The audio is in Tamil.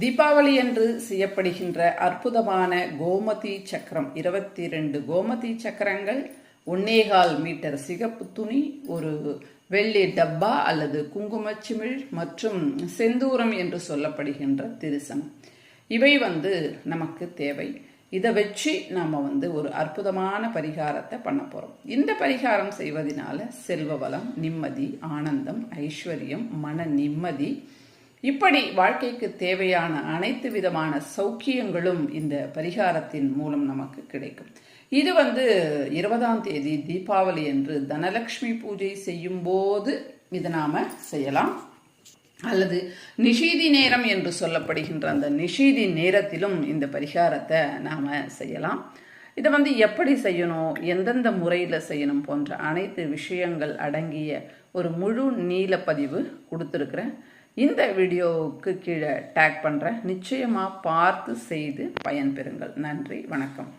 தீபாவளி என்று செய்யப்படுகின்ற அற்புதமான கோமதி சக்கரம். இருபத்தி ரெண்டு கோமதி சக்கரங்கள் ஒன்னேகால் மீட்டர் சிகப்பு துணி ஒரு வெள்ளி டப்பா அல்லது குங்குமச்சிமிழ் மற்றும் செந்தூரம் என்று சொல்லப்படுகின்ற திருசம் இவை வந்து நமக்கு தேவை. இதை வச்சு நாம் வந்து ஒரு அற்புதமான பரிகாரத்தை பண்ண போகிறோம் இந்த பரிகாரம் செய்வதனால செல்வ வளம் நிம்மதி ஆனந்தம் ஐஸ்வர்யம் மன நிம்மதி இப்படி வாழ்க்கைக்கு தேவையான அனைத்து விதமான சௌக்கியங்களும் இந்த பரிகாரத்தின் மூலம் நமக்கு கிடைக்கும். இது வந்து இருபதாம் தேதி தீபாவளி என்று தனலக்ஷ்மி பூஜை செய்யும் போது இதை நாம செய்யலாம். அல்லது நிஷீதி நேரம் என்று சொல்லப்படுகின்ற அந்த நிஷீதி நேரத்திலும் இந்த பரிகாரத்தை நாம் செய்யலாம். இதை வந்து எப்படி செய்யணும் எந்தெந்த முறையில் செய்யணும் போன்ற அனைத்து விஷயங்கள் அடங்கிய ஒரு முழு நீலப்பதிவு கொடுத்துருக்குறேன். இந்த வீடியோவுக்கு கீழே டேக் பண்ணுறேன் நிச்சயமாக பார்த்து செய்து பயன்பெறுங்கள். நன்றி. வணக்கம்.